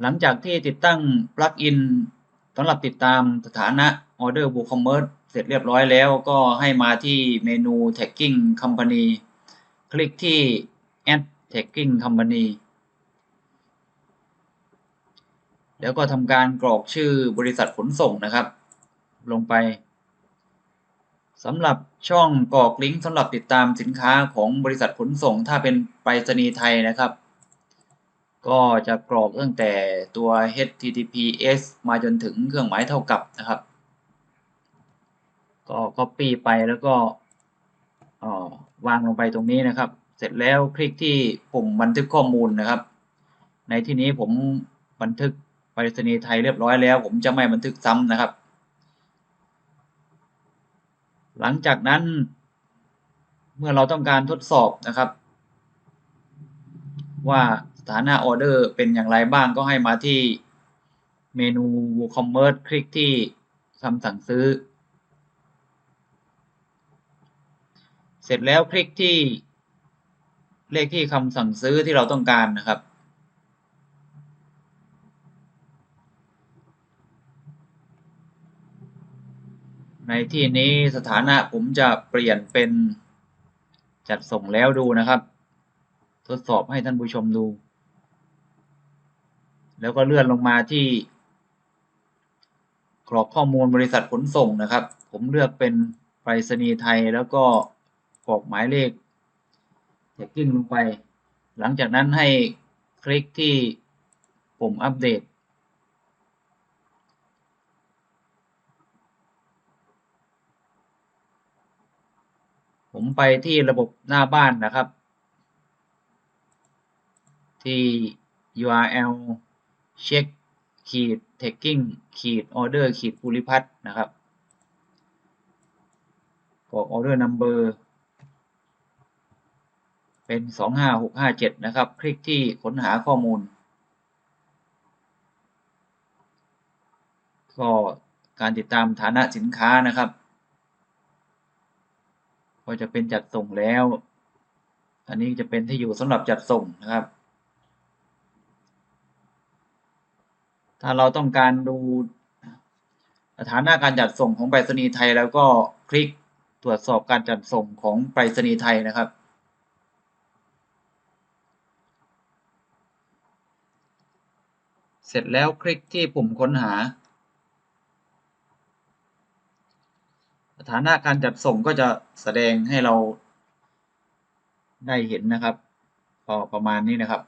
หลังจากที่ติดตั้งปลั๊กอินสำหรับติดตามสถานะ Order WooCommerce เสร็จเรียบร้อยแล้วก็ให้มาที่เมนู Tagging Company คลิกที่ Add Tagging Company แล้วก็ทำการกรอกชื่อบริษัทขนส่งนะครับ ลงไปสำหรับช่องกรอกลิงก์สำหรับติดตามสินค้าของบริษัทขนส่ง ถ้าเป็นไปรษณีย์ไทยนะครับ ก็จะกรอกตั้งแต่ตัว https มาจนถึงเครื่องหมายเท่ากับนะครับ ก็ copy ไปแล้วก็วางลงไปตรงนี้นะครับ เสร็จแล้วคลิกที่ปุ่มบันทึกข้อมูลนะครับ ในที่นี้ผมบันทึกไปรษณีย์ไทยเรียบร้อยแล้ว ผมจะไม่บันทึกซ้ำนะครับ หลังจากนั้น เมื่อเราต้องการทดสอบนะครับ ว่า ถานะออเดอร์เป็นอย่างไรบ้างก็ให้มาที่เมนู WooCommerce คลิกที่คำสั่งซื้อ เสร็จแล้วคลิกที่เลขที่คำสั่งซื้อที่เราต้องการนะครับ ในที่นี้สถานะผมจะเปลี่ยนเป็นจัดส่งแล้วดูนะครับ ทดสอบให้ท่านผู้ชมดู แล้วก็เลื่อนลงมาที่ กรอกข้อมูลบริษัทขนส่งนะครับ ผมเลือกเป็นไปรษณีย์ไทยแล้วก็กรอกหมายเลขแท็กกิ้งลงไป หลังจากนั้นให้คลิกที่ปุ่มอัปเดต ผมไปที่ระบบหน้าบ้านนะครับ ที่ URL check ขีด tagging ขีด order ขีดภูริพัฒน์นะครับกรอก order number เป็น 25657 นะครับ คลิกที่ค้นหาข้อมูล ก็การติดตามฐานะสินค้านะครับ ก็จะเป็นจัดส่งแล้ว อันนี้จะเป็นที่อยู่สำหรับจัดส่งนะครับ ถ้าเราต้องการดูสถานะการจัดส่งของไปรษณีย์ไทย แล้วก็คลิกตรวจสอบการจัดส่งของไปรษณีย์ไทยนะครับ เสร็จแล้วคลิกที่ปุ่มค้นหา สถานะการจัดส่งก็จะแสดงให้เราได้เห็นนะครับ ก็ประมาณนี้นะครับ